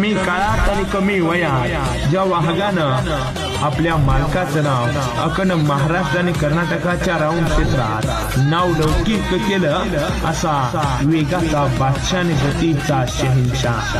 कमी काळात आणि कमी वयात ज्या वाहगानं आपल्या मालकाचं नाव अखंड महाराष्ट्र आणि कर्नाटकाच्या राऊंड क्षेत्रात नाव लौकिक केलं असा वेगाचा बादशाह आणि गतीचा शहिंशाह.